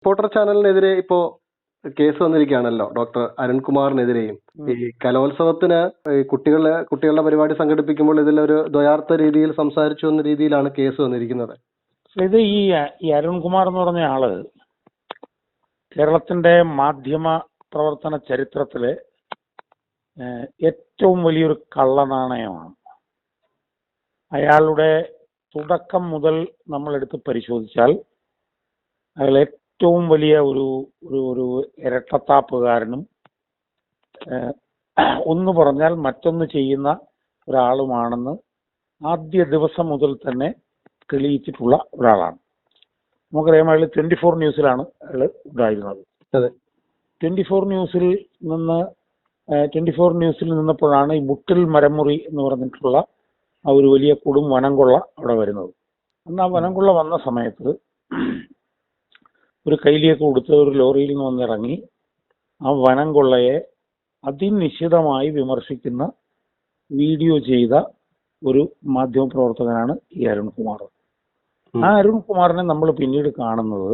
Reporter ചാനലിനെതിരെ ഇപ്പോ case വന്നിരിക്കുകയാണല്ലോ doctor അരുൺകുമാറിനെതിരെയും. ഈ കലോത്സവത്തിന് ഈ കുട്ടികളെ കുട്ടികളുടെ പരിപാടി സംഘടിപ്പിക്കുമ്പോൾ ഇതിലൊരു ദ്വയാർത്ഥ രീതിയിൽ സംസാരിച്ചു എന്ന രീതിയിലാണ് കേസ് വന്നിരിക്കുന്നത്. ഇത് ഈ ഈ അരുൺകുമാർ എന്ന് പറഞ്ഞ ആൾ കേരളത്തിന്റെ മാധ്യമ പ്രവർത്തന ചരിത്രത്തിലെ ഏഹ്, ഏറ്റവും വലിയൊരു കള്ളനാണയമാണ്. അയാളുടെ തുടക്കം മുതൽ നമ്മൾ എടുത്ത് പരിശോധിച്ചാൽ അയാൾ ഏറ്റവും വലിയ ഒരു ഒരു ഒരു ഇരട്ടത്താപ്പുകാരനും ഒന്ന് പറഞ്ഞാൽ മറ്റൊന്ന് ചെയ്യുന്ന ഒരാളുമാണെന്ന് ആദ്യ ദിവസം മുതൽ തന്നെ തെളിയിച്ചിട്ടുള്ള ഒരാളാണ്. നമുക്കറിയാം അയാൾ ട്വന്റി ഫോർ ന്യൂസിലാണ് അയാൾ ഉണ്ടായിരുന്നത്. അതെ. ട്വന്റി ഫോർ ന്യൂസിൽ നിന്ന് ട്വന്റി ഫോർ ന്യൂസിൽ നിന്നപ്പോഴാണ് ഈ മുട്ടിൽ മരമുറി എന്ന് പറഞ്ഞിട്ടുള്ള ആ ഒരു വലിയ കൊടും വനംകൊള്ള അവിടെ വരുന്നത്. അന്ന് ആ വനംകൊള്ള വന്ന സമയത്ത് ഒരു കയ്യിലേക്ക് കൊടുത്ത് ഒരു ലോറിയിൽ നിന്ന് വന്നിറങ്ങി ആ വനം കൊള്ളയെ അതിനിശിതമായി വിമർശിക്കുന്ന വീഡിയോ ചെയ്ത ഒരു മാധ്യമ പ്രവർത്തകനാണ് ഈ അരുൺകുമാർ. ആ അരുൺകുമാറിനെ നമ്മൾ പിന്നീട് കാണുന്നത്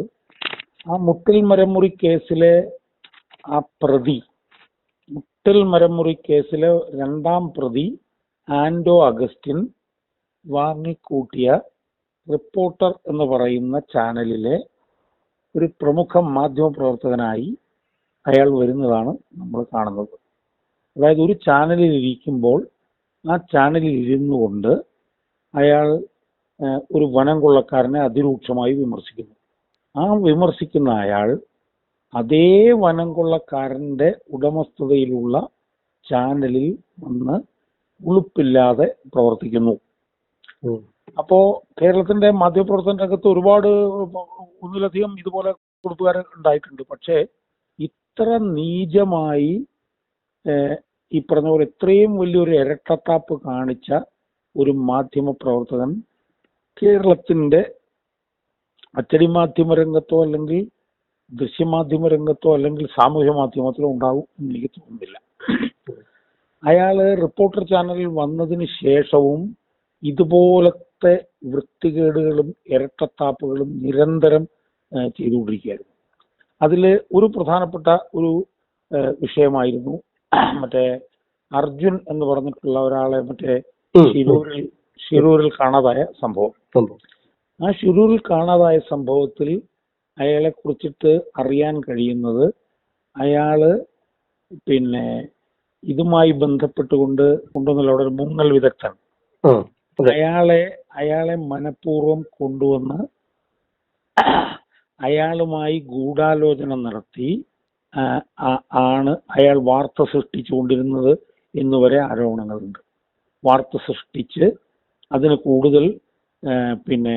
ആ മുട്ടിൽ മരമുറി കേസിലെ ആ പ്രതി മുട്ടിൽ മരമുറി കേസിലെ രണ്ടാം പ്രതി ആൻഡോ അഗസ്റ്റിൻ വാങ്ങിക്കൂട്ടിയ റിപ്പോർട്ടർ എന്ന് പറയുന്ന ചാനലിലെ ഒരു പ്രമുഖ മാധ്യമ പ്രവർത്തകനായി അയാൾ വരുന്നതാണ് നമ്മൾ കാണുന്നത്. അതായത് ഒരു ചാനലിൽ ഇരിക്കുമ്പോൾ ആ ചാനലിൽ ഇരുന്നു കൊണ്ട് അയാൾ ഒരു വനം കൊള്ളക്കാരനെ അതിരൂക്ഷമായി വിമർശിക്കുന്നു. ആ വിമർശിക്കുന്ന അയാൾ അതേ വനം കൊള്ളക്കാരന്റെ ഉടമസ്ഥതയിലുള്ള ചാനലിൽ വന്ന് ഉളുപ്പില്ലാതെ പ്രവർത്തിക്കുന്നു. അപ്പോ കേരളത്തിന്റെ മാധ്യമപ്രവർത്തന രംഗത്ത് ഒരുപാട് ഒന്നിലധികം ഇതുപോലെ കുടുംബക്കാർ ഉണ്ടായിട്ടുണ്ട്. പക്ഷേ ഇത്ര നീചമായി ഈ പറഞ്ഞ പോലെ ഇത്രയും വലിയൊരു ഇരട്ടത്താപ്പ് കാണിച്ച ഒരു മാധ്യമ പ്രവർത്തകൻ കേരളത്തിന്റെ അച്ചടി മാധ്യമ രംഗത്തോ അല്ലെങ്കിൽ ദൃശ്യമാധ്യമ രംഗത്തോ അല്ലെങ്കിൽ സാമൂഹ്യ മാധ്യമത്തിലോ ഉണ്ടാവും എന്ന് എനിക്ക് തോന്നുന്നില്ല. അയാൾ റിപ്പോർട്ടർ ചാനലിൽ വന്നതിന് ശേഷവും ഇതുപോലത്തെ വൃത്തികേടുകളും ഇരട്ടത്താപ്പുകളും നിരന്തരം ചെയ്തുകൊണ്ടിരിക്കുകയായിരുന്നു അതിൽ ഒരു പ്രധാനപ്പെട്ട ഒരു വിഷയമായിരുന്നു മറ്റേ അർജുൻ എന്ന് പറഞ്ഞിട്ടുള്ള ഒരാളെ മറ്റേ. ഷിരൂരിൽ ഷിരൂരിൽ കാണാതായ സംഭവം. ആ ഷിരൂരിൽ കാണാതായ സംഭവത്തിൽ അയാളെ കുറിച്ചിട്ട് അറിയാൻ കഴിയുന്നത് അയാൾ പിന്നെ ഇതുമായി ബന്ധപ്പെട്ടുകൊണ്ട് കൊണ്ടുവന്നുള്ള അവിടെ ഒരു മുങ്ങൽ വിദഗ്ധൻ. അയാളെ അയാളെ മനഃപൂർവം കൊണ്ടുവന്ന് അയാളുമായി ഗൂഢാലോചന നടത്തി ആണ് അയാൾ വാർത്ത സൃഷ്ടിച്ചുകൊണ്ടിരുന്നത് എന്നുവരെ ആരോപണങ്ങളുണ്ട്. വാർത്ത സൃഷ്ടിച്ച് അതിന് കൂടുതൽ പിന്നെ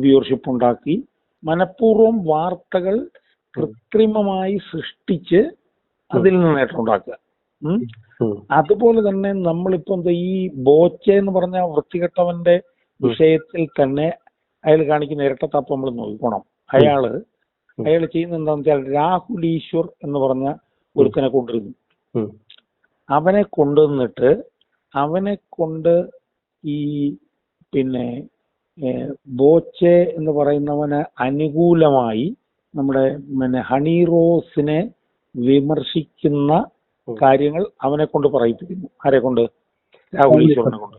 വ്യൂവർഷിപ്പ് ഉണ്ടാക്കി മനഃപൂർവം വാർത്തകൾ കൃത്രിമമായി സൃഷ്ടിച്ച് അതിൽ നിന്ന് നേട്ടം ഉണ്ടാക്കുക. ഉം. ഉം. അതുപോലെ തന്നെ നമ്മളിപ്പോ എന്താ ഈ ബോച്ച എന്ന് പറഞ്ഞ വൃത്തികെട്ടവന്റെ വിഷയത്തിൽ തന്നെ അയാൾ കാണിക്കുന്ന ഇരട്ടത്താപ്പ് നമ്മൾ നോക്കണം അയാൾ. അയാൾ ചെയ്യുന്ന എന്താണെന്ന് വെച്ചാൽ രാഹുൽ ഈശ്വർ എന്ന് പറഞ്ഞ ഒരുത്തനെ കൊണ്ടിരുന്നു അവനെ കൊണ്ടുവന്നിട്ട് അവനെ കൊണ്ട് ഈ പിന്നെ ബോച്ചെ എന്ന് പറയുന്നവന് അനുകൂലമായി നമ്മുടെ പിന്നെ ഹണി റോസിനെ വിമർശിക്കുന്ന. കാര്യങ്ങൾ അവനെ കൊണ്ട് പറയിപ്പിക്കുന്നു. ആരെ കൊണ്ട് രാഹുൽ ഈശ്വറിനെ കൊണ്ട്.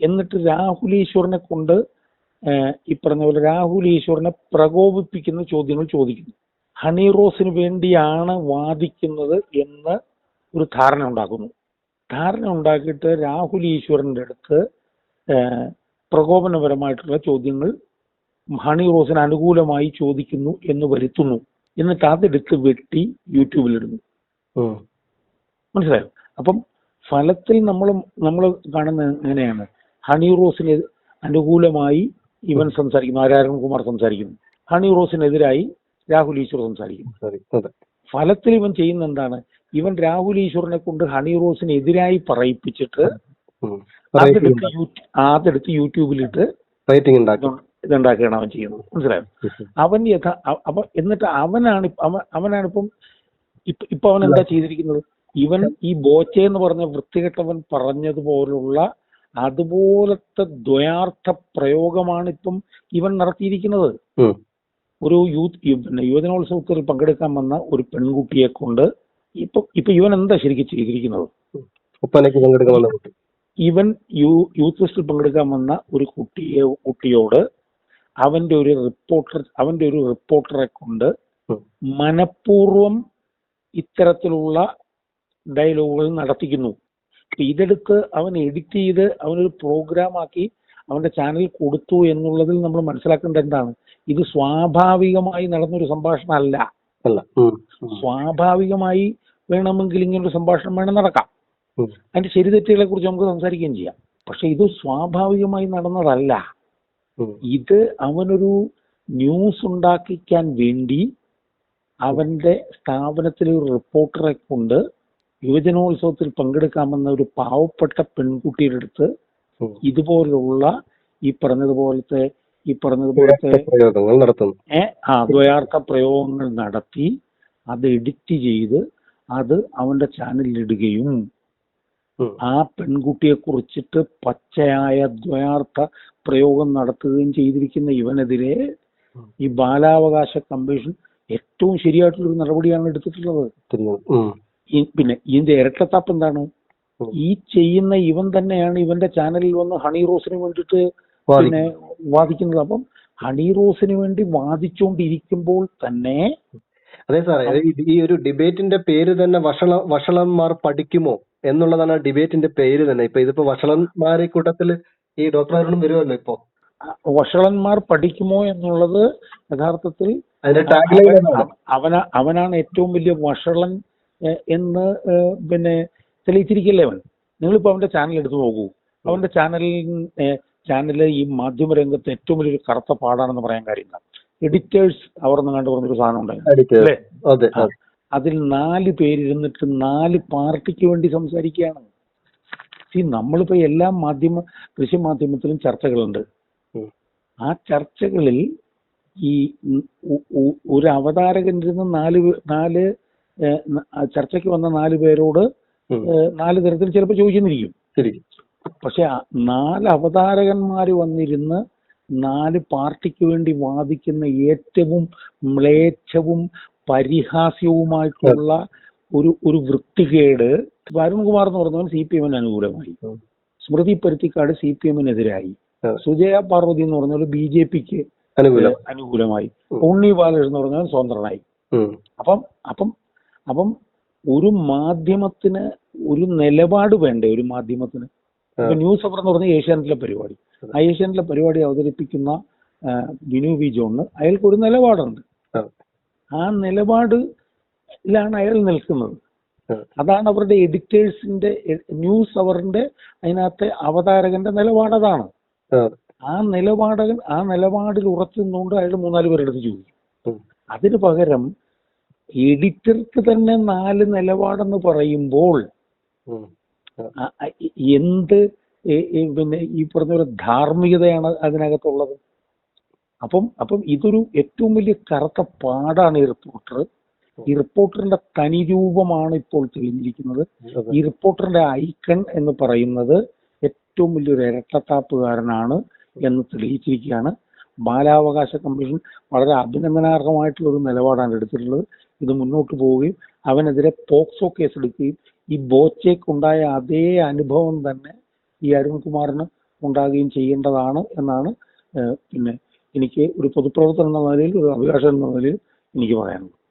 എന്നിട്ട് രാഹുൽ ഈശ്വറിനെ കൊണ്ട് ഈ പറഞ്ഞ പോലെ രാഹുൽ ഈശ്വറിനെ പ്രകോപിപ്പിക്കുന്ന ചോദ്യങ്ങൾ ചോദിക്കുന്നു. ഹണി റോസിന് വേണ്ടിയാണ് വാദിക്കുന്നത് എന്ന് ഒരു ധാരണ ഉണ്ടാക്കുന്നു. ധാരണ ഉണ്ടാക്കിയിട്ട് രാഹുൽ ഈശ്വറിന്റെ അടുത്ത് പ്രകോപനപരമായിട്ടുള്ള ചോദ്യങ്ങൾ ഹണി റോസിന് അനുകൂലമായി ചോദിക്കുന്നു എന്ന് വരുത്തുന്നു. എന്നിട്ട് അതെടുത്ത് വെട്ടി യൂട്യൂബിലിടുന്നു. മനസ്സിലായോ? അപ്പം ഫലത്തിൽ നമ്മൾ നമ്മൾ കാണുന്നത് എങ്ങനെയാണ്? ഹണി റോസിന് അനുകൂലമായി ഇവൻ സംസാരിക്കുന്നു ആരാരൻ കുമാർ സംസാരിക്കുന്നു. ഹണി റോസിനെതിരായി രാഹുൽ ഈശ്വർ സംസാരിക്കുന്നു. ഫലത്തിൽ ഇവൻ ചെയ്യുന്ന എന്താണ്? ഇവൻ രാഹുൽ ഈശ്വറിനെ കൊണ്ട് ഹണി റോസിനെതിരായി പറയിപ്പിച്ചിട്ട്. അതെടുത്ത് യൂട്യൂ- അതെടുത്ത് യൂട്യൂബിലിട്ട് റേറ്റിംഗ് ഇതുണ്ടാക്കുകയാണ് അവൻ ചെയ്യുന്നത്. മനസ്സിലായോ. അവൻ യഥാ അപ്പൊ എന്നിട്ട് അവനാണ് അവനാണ് ഇപ്പം ഇപ്പൊ അവൻ എന്താ ചെയ്തിരിക്കുന്നത്? ഇവൻ ഈ ബോച്ചെ എന്ന് പറഞ്ഞ വൃത്തികെട്ടവൻ പറഞ്ഞതുപോലുള്ള അതുപോലത്തെ ദ്വയാർത്ഥ പ്രയോഗമാണ് ഇപ്പം ഇവൻ നടത്തിയിരിക്കുന്നത്. ഒരു യൂത്ത് പിന്നെ യുവജനോത്സവത്തിൽ പങ്കെടുക്കാൻ വന്ന ഒരു പെൺകുട്ടിയെ കൊണ്ട് ഇപ്പൊ ഇപ്പൊ ഇവൻ എന്താ ശരിക്കും ചെയ്തിരിക്കുന്നത്? ഇവൻ യൂ യൂത്ത് ഫെസ്റ്റിൽ പങ്കെടുക്കാൻ വന്ന ഒരു കുട്ടിയെ കുട്ടിയോട് അവന്റെ ഒരു റിപ്പോർട്ടർ അവന്റെ ഒരു റിപ്പോർട്ടറെ കൊണ്ട് മനഃപൂർവം ഇത്തരത്തിലുള്ള ഡയലോഗുകൾ നടത്തിക്കുന്നു. ഇതെടുത്ത് അവൻ എഡിറ്റ് ചെയ്ത് അവനൊരു പ്രോഗ്രാം ആക്കി അവന്റെ ചാനലിൽ കൊടുത്തു എന്നുള്ളതിൽ നമ്മൾ മനസ്സിലാക്കേണ്ടത് എന്താണ്? ഇത് സ്വാഭാവികമായി നടന്നൊരു സംഭാഷണം അല്ല. അല്ല. സ്വാഭാവികമായി വേണമെങ്കിൽ ഇങ്ങനൊരു സംഭാഷണം വേണം നടക്കാം. അതിന്റെ ശരി തെറ്റുകളെ കുറിച്ച് നമുക്ക് സംസാരിക്കുകയും ചെയ്യാം. പക്ഷെ ഇത് സ്വാഭാവികമായി നടന്നതല്ല. ഇത് അവനൊരു ന്യൂസ് ഉണ്ടാക്കിക്കാൻ വേണ്ടി അവന്റെ സ്ഥാപനത്തിലെ ഒരു റിപ്പോർട്ടറെ കൊണ്ട് യുവജനോത്സവത്തിൽ പങ്കെടുക്കാമെന്ന ഒരു പാവപ്പെട്ട പെൺകുട്ടിയുടെ അടുത്ത് ഇതുപോലുള്ള ഈ പറഞ്ഞതുപോലത്തെ ഈ പറഞ്ഞതുപോലത്തെ ആ ദ്വയാർത്ഥ പ്രയോഗങ്ങൾ നടത്തി അത് എഡിറ്റ് ചെയ്ത് അത് അവന്റെ ചാനലിൽ ഇടുകയും ആ പെൺകുട്ടിയെ കുറിച്ചിട്ട് പച്ചയായ ദ്വയാർത്ഥ പ്രയോഗം നടത്തുകയും ചെയ്തിരിക്കുന്ന ഇവനെതിരെ ഈ ബാലാവകാശ കമ്മീഷൻ ഏറ്റവും ശരിയായിട്ടുള്ള ഒരു നടപടിയാണ് എടുത്തിട്ടുള്ളത്. പിന്നെ ഇതിന്റെ ഇരട്ടത്താപ്പ് എന്താണ്? ഈ ചെയ്യുന്ന ഇവൻ തന്നെയാണ് ഇവന്റെ ചാനലിൽ വന്ന് ഹണി റോസിന് വേണ്ടിട്ട് പിന്നെ വാദിക്കുന്നത്. അപ്പം ഹണി റോസിന് വേണ്ടി വാദിച്ചുകൊണ്ടിരിക്കുമ്പോൾ തന്നെ അതെ സാറേ ഈ- ഒരു ഡിബേറ്റിന്റെ പേര് തന്നെ വഷള വഷളന്മാർ പഠിക്കുമോ എന്നുള്ളതാണ് ഡിബേറ്റിന്റെ പേര് തന്നെ. ഇപ്പൊ ഇതിപ്പോ വഷളന്മാരെ കൂട്ടത്തിൽ ഈ ഡോക്ടർ അരുണും വരുമല്ലോ ഇപ്പോ? വഷളന്മാർ പഠിക്കുമോ എന്നുള്ളത് യഥാർത്ഥത്തിൽ അവനാണ് ഏറ്റവും വലിയ വഷളൻ എന്ന് പിന്നെ തെളിയിച്ചിരിക്കില്ലേ അവൻ? നിങ്ങളിപ്പോ അവന്റെ ചാനൽ എടുത്തു നോക്കൂ. അവന്റെ ചാനലിൽ ചാനൽ ഈ മാധ്യമരംഗത്ത് ഏറ്റവും വലിയൊരു കറുത്ത പാടാണെന്ന് പറയാൻ കാര്യമില്ല. എഡിറ്റേഴ്സ് അവർ കണ്ടു പറഞ്ഞൊരു സാധനം ഉണ്ടായിരുന്നു. അതിൽ നാല് പേരിരുന്നിട്ട് നാല് പാർട്ടിക്ക് വേണ്ടി സംസാരിക്കുകയാണ്. ഈ നമ്മളിപ്പോ എല്ലാ മാധ്യമ ദൃശ്യമാധ്യമത്തിലും ചർച്ചകളുണ്ട്. ആ ചർച്ചകളിൽ ഈ ഒരു അവതാരകൻ ഇരുന്ന് നാല് നാല് ചർച്ചയ്ക്ക് വന്ന നാല് പേരോട് നാല് തരത്തിൽ ചിലപ്പോൾ ചോദിച്ചിരിക്കും. പക്ഷെ നാല് അവതാരകന്മാർ വന്നിരുന്ന് നാല് പാർട്ടിക്ക് വേണ്ടി വാദിക്കുന്ന ഏറ്റവും മ്ലേച്ഛവും പരിഹാസ്യവുമായിട്ടുള്ള ഒരു ഒരു വൃത്തികേട് വരുൺകുമാർ എന്ന് പറഞ്ഞവൻ സി പി എമ്മിന് അനുകൂലമായി. സ്മൃതി പരുത്തിക്കാട് സി പി എമ്മിനെതിരായി. സുജയ പാർവതി എന്ന് പറഞ്ഞവർ ബി ജെ പിക്ക് അനുകൂലമായി. ഉണ്ണി ബാലകൃഷ്ണൻ എന്ന് പറഞ്ഞവൻ സ്വതന്ത്രനായി. അപ്പം അപ്പം അപ്പം ഒരു മാധ്യമത്തിന് ഒരു നിലപാട് വേണ്ടേ? ഒരു മാധ്യമത്തിന്. ഇപ്പൊ ന്യൂസ് അവർ എന്ന് പറഞ്ഞ ഏഷ്യാനെറ്റിലെ പരിപാടി. ആ ഏഷ്യാനെറ്റിലെ പരിപാടി അവതരിപ്പിക്കുന്ന ബിനു വി ജോണിന് അയാൾക്ക് ഒരു നിലപാടുണ്ട്. ആ. നിലപാടിലാണ് അയാൾ നിൽക്കുന്നത്. അതാണ് അവരുടെ എഡിറ്റേഴ്സിന്റെ ന്യൂസ് അവറിന്റെ അതിനകത്തെ അവതാരകന്റെ നിലപാട് അതാണ്. ആ. നിലപാടകൻ ആ നിലപാടിൽ ഉറച്ചു നിന്നുകൊണ്ട് അയാൾ മൂന്നാൽ പേരെടുത്ത് ചോദിക്കും. അതിന് പകരം എഡിറ്റർക്ക് തന്നെ നാല് നിലപാടെന്ന് പറയുമ്പോൾ എന്ത് പിന്നെ ഈ പറഞ്ഞ ഒരു ധാർമ്മികതയാണ് അതിനകത്തുള്ളത്. അപ്പം അപ്പം ഇതൊരു ഏറ്റവും വലിയ കറുത്ത പാടാണ് ഈ റിപ്പോർട്ടർ ഈ റിപ്പോർട്ടറിന്റെ തനി രൂപമാണ് ഇപ്പോൾ തെളിഞ്ഞിരിക്കുന്നത്. ഈ റിപ്പോർട്ടറിന്റെ ഐക്കൺ എന്ന് പറയുന്നത് ഏറ്റവും വലിയൊരു ഇരട്ടത്താപ്പുകാരനാണ് എന്ന് തെളിയിച്ചിരിക്കുകയാണ്. ബാലാവകാശ കമ്മീഷൻ വളരെ അഭിനന്ദനാർഹമായിട്ടുള്ള ഒരു നിലപാടാണ് എടുത്തിട്ടുള്ളത്. ഇത് മുന്നോട്ട് പോവുകയും അവനെതിരെ പോക്സോ കേസ് എടുക്കുകയും ഈ ബോച്ചയ്ക്കുണ്ടായ അതേ അനുഭവം തന്നെ ഈ അരുൺകുമാറിന് ഉണ്ടാകുകയും ചെയ്യേണ്ടതാണ് എന്നാണ് പിന്നെ എനിക്ക് ഒരു പൊതുപ്രവർത്തനം എന്ന നിലയിൽ ഒരു അഭിഭാഷകൻ എന്ന നിലയിൽ എനിക്ക് പറയാനുള്ളത്.